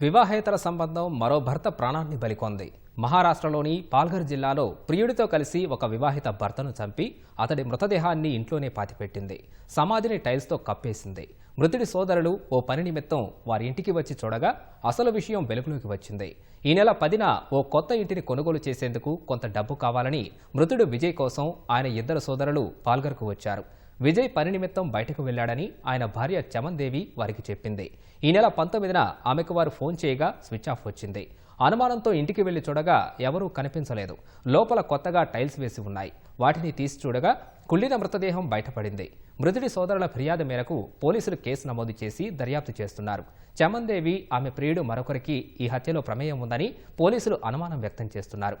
వివాహేతర సంబంధం మరో భర్త ప్రాణాన్ని బలికొంది. మహారాష్ట్రలోని పాల్ఘర్ జిల్లాలో ప్రియుడితో కలిసి ఒక వివాహిత భర్తను చంపి అతడి మృతదేహాన్ని ఇంట్లోనే పాతిపెట్టింది. సమాధిని టైల్స్తో కప్పేసింది. మృతుడి సోదరులు ఓ పని నిమిత్తం వారి ఇంటికి వచ్చి చూడగా అసలు విషయం వెలుగులోకి వచ్చింది. ఈ నెల పదిన ఓ కొత్త ఇంటిని కొనుగోలు చేసేందుకు కొంత డబ్బు కావాలని మృతుడు విజయ్ కోసం ఆయన ఇద్దరు సోదరులు పాల్ఘర్కు వచ్చారు. విజయ్ పని నిమిత్తం బయటకు వెళ్ళాడని ఆయన భార్య చమన్దేవి వారికి చెప్పింది. ఈ నెల పంతొమ్మిదిన ఆమెకు వారు ఫోన్ చేయగా స్విచ్ ఆఫ్ వచ్చింది. అనుమానంతో ఇంటికి వెళ్ళి చూడగా ఎవరూ కనిపించలేదు. లోపల కొత్తగా టైల్స్ వేసి ఉన్నాయి. వాటిని తీసి చూడగా కుళ్ళిన మృతదేహం బయటపడింది. మృతుడి సోదరుల ఫిర్యాదు మేరకు పోలీసులు కేసు నమోదు చేసి దర్యాప్తు చేస్తున్నారు. చమన్దేవి ఆమె ప్రియుడు మరొకరికి ఈ హత్యలో ప్రమేయం ఉందని పోలీసులు అనుమానం వ్యక్తం చేస్తున్నారు.